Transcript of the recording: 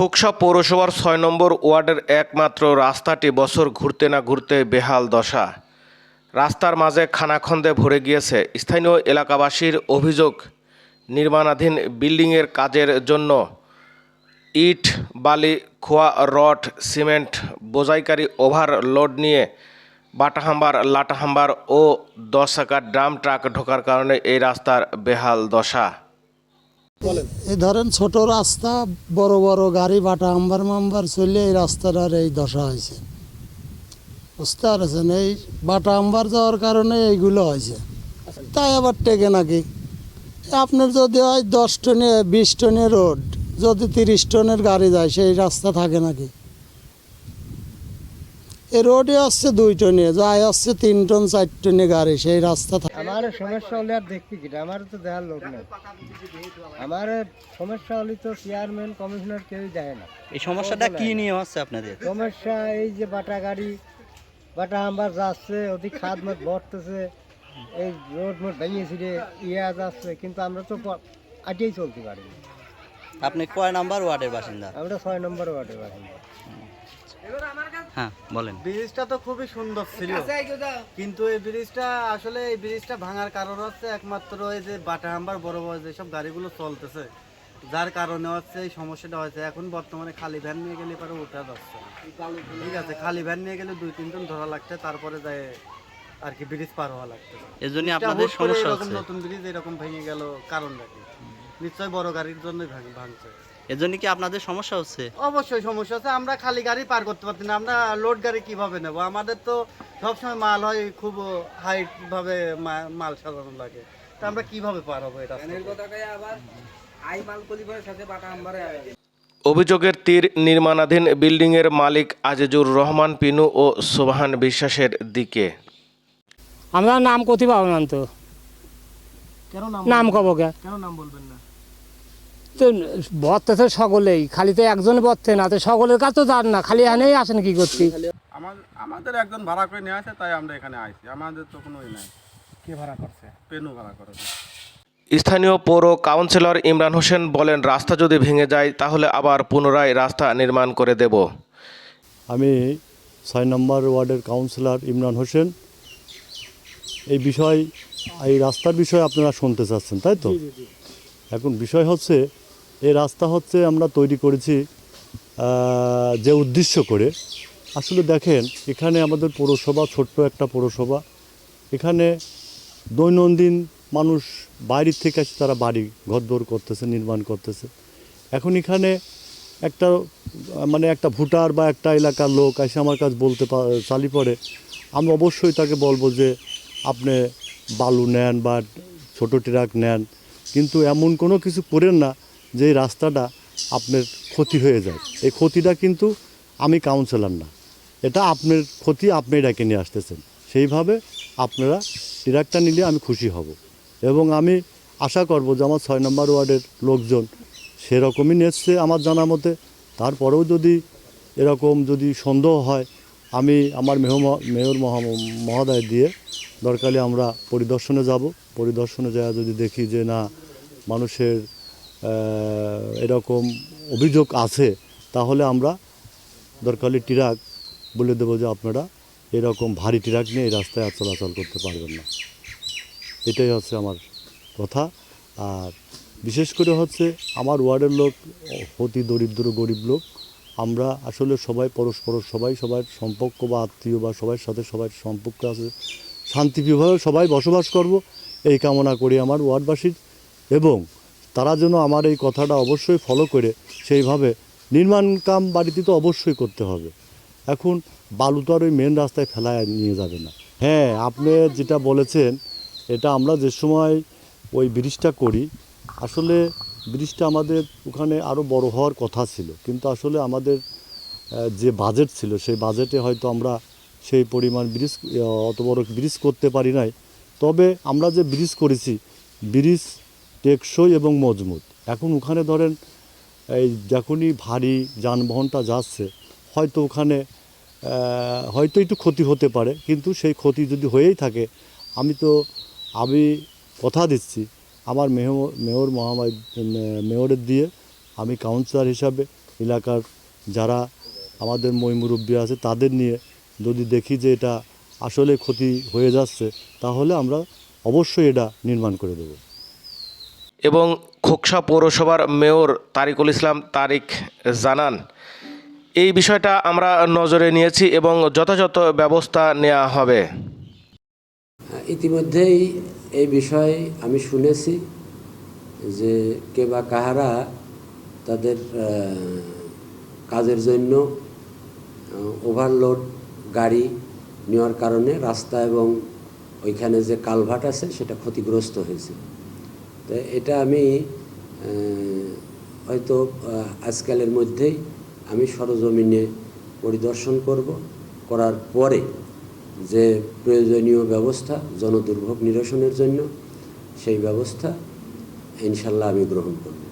খোকসা পৌরসভার ছয় নম্বর ওয়ার্ডের একমাত্র রাস্তাটি বছর ঘুরতে না ঘুরতে বেহাল দশা। রাস্তার মাঝে খানাখন্দে ভরে গিয়েছে স্থানীয় এলাকাবাসীর অভিযোগ, নির্মাণাধীন বিল্ডিংয়ের কাজের জন্য ইট, বালি, খোয়া, রড, সিমেন্ট, বোঝাইকারী ওভারলোড নিয়ে বাটাহাম্বার, লাটাহাম্বার ও দশ চাকার ড্রাম ট্রাক ঢোকার কারণে এই রাস্তার বেহাল দশা। এই ধরেন ছোট রাস্তা বড় বড় গাড়ি বাটা আম্বার মাম্বার চলে এই রাস্তাটার এই দশা হয়েছে। বুঝতে পারছেন? এই বাটা আম্বার যাওয়ার কারণে এইগুলো হয়েছে। তাই আবার টেকে নাকি? আপনার যদি হয় দশ টনে বিশ টনের রোড যদি তিরিশ টনের গাড়ি যায় সেই রাস্তা থাকে নাকি? এই রোডে আসছে দুই টনে যায় আসছে তিন টন চার টনে গাড়ি সেই রাস্তা আমার সমস্যা হলে আর দেখবি কি আমার তো দেখার লোক নেই। আমার সমস্যা হলে তো চেয়ারম্যান কমিশনার কেউই দেখে না। এই সমস্যাটা কি নিয়ে হচ্ছে আপনাদের? সমস্যা এই যে বাটা গাড়ি বাটা আম্বার যাচ্ছে ওদিক খাদ মত ভরতেছে এই রোড মোট ভেঙে ছিঁড়ে ইয়া যাচ্ছে কিন্তু আমরা তো আটিয়েই চলতে পারি আপনি কয় নাম্বার ওয়ার্ডের বাসিন্দা? আমরা ছয় নম্বর ওয়ার্ডের বাসিন্দা। হ্যাঁ বলেন। ব্রিজটা তো খুবই সুন্দর ছিল। কিন্তু এই ব্রিজটা আসলে এই ব্রিজটা ভাঙার কারণ হচ্ছে একমাত্র এই যে বাটা বড় বড় যেসব গাড়িগুলো চলতেছে যার কারণে হচ্ছে এই সমস্যাটা হয়েছে। এখন বর্তমানে খালি ভ্যান নিয়ে গেলে পরে ওঠা যাচ্ছে ঠিক আছে খালি ভ্যান নিয়ে গেলে দুই তিনজন ধরা লাগছে তারপরে যায় আর কি ব্রিজ পার হওয়া লাগছে। এর জন্য আপনাদের সমস্যা হচ্ছে। নতুন ব্রিজ এরকম ভেঙে গেল কারণটা কি? নিশ্চয় বড় গাড়ির জন্যই ভাঙছে। এর জন্য কি আপনাদের সমস্যা হচ্ছে? অবশ্যই সমস্যা আছে আমরা খালি গাড়ি পার করতে পারছি না। আমরা লোড গাড়ি কীভাবে নেব? আমাদের তো সবসময় মাল হয় খুব হাইট ভাবে মাল সাজানো লাগে। তা আমরা কীভাবে পার হব এটা অভিযোগের তীর নির্মাণাধীন বিল্ডিংয়ের মালিক আজিজুর রহমান পিনু ও সোবাহান বিশ্বাসের দিকে। আমরা নাম করতে পারব না তো কেন নাম নাম কব কেন নাম বলবেন না? তো বর্তে তো সকলেই খালি তো একজন বর্তে না তো সকলের কাছে তো যান না খালি এনেই আসেন কি আমার আমাদের একজন ভাড়া করে নিয়ে আসে তাই আমরা এখানে আইছি আমাদের তো কোনো নাই। কে ভাড়া করছে? পেনু ভাড়া করে স্থানীয় পৌর কাউন্সিলর ইমরান হোসেন বলেন রাস্তা যদি ভেঙে যায় তাহলে আবার পুনরায় রাস্তা নির্মাণ করে দেব। আমি ছয় নম্বর ওয়ার্ডের কাউন্সিলর ইমরান হোসেন। এই বিষয় এই রাস্তার বিষয়ে আপনারা শুনতে চাচ্ছেন তাই তো? এখন বিষয় হচ্ছে এই রাস্তা হচ্ছে আমরা তৈরি করেছি যে উদ্দেশ্য করে। আসলে দেখেন, এখানে আমাদের পৌরসভা, ছোট্ট একটা পৌরসভা। এখানে দৈনন্দিন মানুষ বাইরের থেকে আসে তারা বাড়ি, ঘরদোর করতেছে, নির্মাণ করতেছে। এখন এখানে একটা মানে একটা ভোটার বা একটা এলাকার লোক এসে আমার কাছে বলতে চালি পড়ে। আমি অবশ্যই তাকে বলব যে, আপনি বালু নেন বা ছোটো ট্রাক নেন। কিন্তু এমন কোনো কিছু করেন না যে রাস্তাটা আপনার ক্ষতি হয়ে যায়। এই ক্ষতিটা কিন্তু আমি কাউন্সিলর না। এটা আপনার ক্ষতি আপনি ডেকে নিয়ে আসতেছেন। সেইভাবে আপনারা ট্রাকটা নিলে আমি খুশি হব। এবং আমি আশা করব যে আমার ছয় নম্বর ওয়ার্ডের লোকজন সেরকমই নেচছে আমার জানা মতে। তারপরেও যদি এরকম যদি সন্দেহ হয়, আমি আমার মেহ, মেয়র মহা- মহোদয় দিয়ে দরকারে আমরা পরিদর্শনে যাব। পরিদর্শনে যাওয়া যদি দেখি যে না, মানুষের এরকম অভিযোগ আছে, তাহলে আমরা দরকারি ট্রাক বলে দেবো যে আপনারা এরকম ভারী ট্রাক নিয়ে এই রাস্তায় আর চলাচল করতে পারবেন না। এটাই হচ্ছে আমার কথা। আর বিশেষ করে হচ্ছে আমার ওয়ার্ডের লোক, অতি দরিদ্র, গরিব লোক, আমরা আসলে সবাই পরস্পর, সবাই সবার সম্পর্ক বা আত্মীয় বা সবার সাথে সবার সম্পর্ক আছে শান্তিপ্রিয়ভাবে সবাই বসবাস করব, এই কামনা করি আমার ওয়ার্ডবাসীর। এবং তারা যেন আমার এই কথাটা অবশ্যই ফলো করে, সেইভাবে নির্মাণ কাম বাড়িতে তো অবশ্যই করতে হবে। এখন বালু তো আর ওই মেন রাস্তায় ফেলায় নিয়ে যাবে না। হ্যাঁ আপনি যেটা বলেছেন, এটা আমরা যে সময় ওই ব্রিজটা করি, আসলে ব্রিজটা আমাদের ওখানে আরও বড় হওয়ার কথা ছিল। কিন্তু আসলে আমাদের যে বাজেট ছিল, সেই বাজেটে হয়তো আমরা সেই পরিমাণ ব্রিজ অত বড় ব্রিজ করতে পারি নাই। তবে আমরা যে ব্রিজ করেছি, ব্রিজ টেকসই এবং মজবুত। এখন ওখানে ধরেন, এই যখনই ভারী যানবাহনটা যাচ্ছে, হয়তো ওখানে হয়তো একটু ক্ষতি হতে পারে, কিন্তু সেই ক্ষতি যদি হয়েই থাকে, আমি তো, আমি কথা দিচ্ছি, আমার মেয়র মেয়র মহামায় মেয়রের দিয়ে, আমি কাউন্সিলর হিসাবে, এলাকার যারা আমাদের মই মুরব্বী আছে, তাদের নিয়ে যদি দেখি যে এটা আসলে ক্ষতি হয়ে যাচ্ছে, তাহলে আমরা অবশ্যই এটা নির্মাণ করে দেবো। এবং খোকসা পৌরসভার মেয়র তারিকুল ইসলাম তারিক জানান, এই বিষয়টা আমরা নজরে নিয়েছি এবং যথাযথ ব্যবস্থা নেওয়া হবে। ইতিমধ্যেই এই বিষয়ে আমি শুনেছি যে কে বা কাহারা তাদের কাজের জন্য ওভারলোড গাড়ি নেওয়ার কারণে রাস্তা এবং ওইখানে যে কালভার্ট আছে সেটা ক্ষতিগ্রস্ত হয়েছে। তো এটা আমি হয়তো আজকালের মধ্যেই আমি সরজমিনে পরিদর্শন করব। করার পরে যে প্রয়োজনীয় ব্যবস্থা জনদুর্ভোগ নিরসনের জন্য, সেই ব্যবস্থা ইনশাল্লাহ আমি গ্রহণ করব।